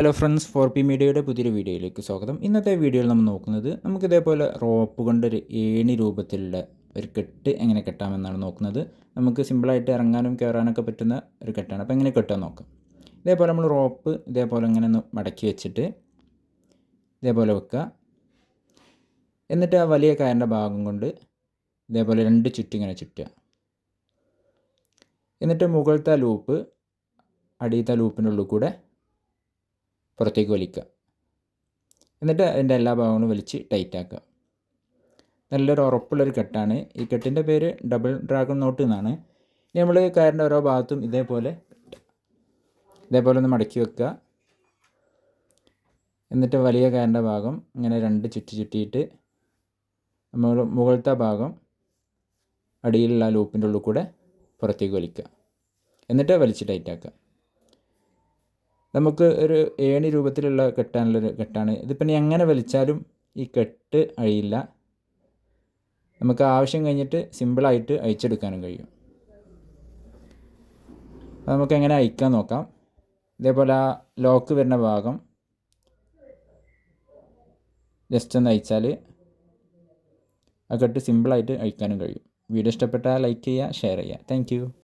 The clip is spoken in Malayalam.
ഹലോ ഫ്രണ്ട്സ് ഫോർ പി മീഡിയയുടെ പുതിയൊരു വീഡിയോയിലേക്ക് സ്വാഗതം. ഇന്നത്തെ വീഡിയോയിൽ നമ്മൾ നോക്കുന്നത് നമുക്ക് ഇതേപോലെ റോപ്പ് ഒരു ഏണി രൂപത്തിലുള്ള ഒരു കെട്ട് എങ്ങനെ കെട്ടാമെന്നാണ് നോക്കുന്നത്. നമുക്ക് സിമ്പിളായിട്ട് ഇറങ്ങാനും കയറാനൊക്കെ പറ്റുന്ന ഒരു കെട്ടാണ്. അപ്പോൾ എങ്ങനെ കെട്ടാൻ നോക്കാം. ഇതേപോലെ നമ്മൾ റോപ്പ് ഇതേപോലെ ഇങ്ങനെ ഒന്ന് മടക്കി വെച്ചിട്ട് ഇതേപോലെ വെക്കുക. എന്നിട്ട് ആ വലിയ കയറിന്റെ ഭാഗം കൊണ്ട് ഇതേപോലെ രണ്ട് ചുറ്റിങ്ങനെ ചുറ്റുക. എന്നിട്ട് മുകളിലത്തെ ലൂപ്പ് അടിയത്തെ ലൂപ്പിന്റെ ഉള്ളിൽ കൂടെ പുറത്തേക്ക് വലിക്കുക. എന്നിട്ട് അതിന്റെ എല്ലാ ഭാഗങ്ങളും വലിച്ച് ടൈറ്റ് ആക്കുക. നല്ലൊരു ഉറപ്പുള്ളൊരു കെട്ടാണ്. ഈ കെട്ടിന്റെ പേര് ഡബിൾ ഡ്രാഗൺ നോട്ട് എന്നാണ്. ഇനി നമ്മൾ കയറിന്റെ ഓരോ ഭാഗത്തും ഇതേപോലെ ഇതേപോലെ ഒന്ന് മടക്കി വെക്കുക. എന്നിട്ട് വലിയ കയറിന്റെ ഭാഗം ഇങ്ങനെ രണ്ട് ചുറ്റി ചുറ്റിയിട്ട് നമ്മൾ മുകളിലത്തെ ഭാഗം അടിയിലുള്ള ലൂപ്പിന്റെ ഉള്ളിൽ കൂടെ പുറത്തേക്ക് വലിക്കുക. എന്നിട്ട് വലിച്ച് ടൈറ്റാക്കുക നമുക്ക് ഒരു ഏണി രൂപത്തിലുള്ള കെട്ടാനുള്ളൊരു കെട്ടാണ്. ഇതിപ്പം ഇനി എങ്ങനെ വലിച്ചാലും ഈ കെട്ട് അഴിയില്ല. നമുക്ക് ആവശ്യം കഴിഞ്ഞിട്ട് സിമ്പിളായിട്ട് അഴിച്ചെടുക്കാനും കഴിയും. അപ്പോൾ നമുക്ക് എങ്ങനെ അയക്കാൻ നോക്കാം. ഇതേപോലെ ആ ലോക്ക് വരുന്ന ഭാഗം ജസ്റ്റ് ഒന്ന് അയച്ചാൽ ആ കെട്ട് സിമ്പിളായിട്ട് അഴിക്കാനും കഴിയും. വീഡിയോ ഇഷ്ടപ്പെട്ടാൽ ലൈക്ക് ചെയ്യുക ഷെയർ ചെയ്യുക. താങ്ക്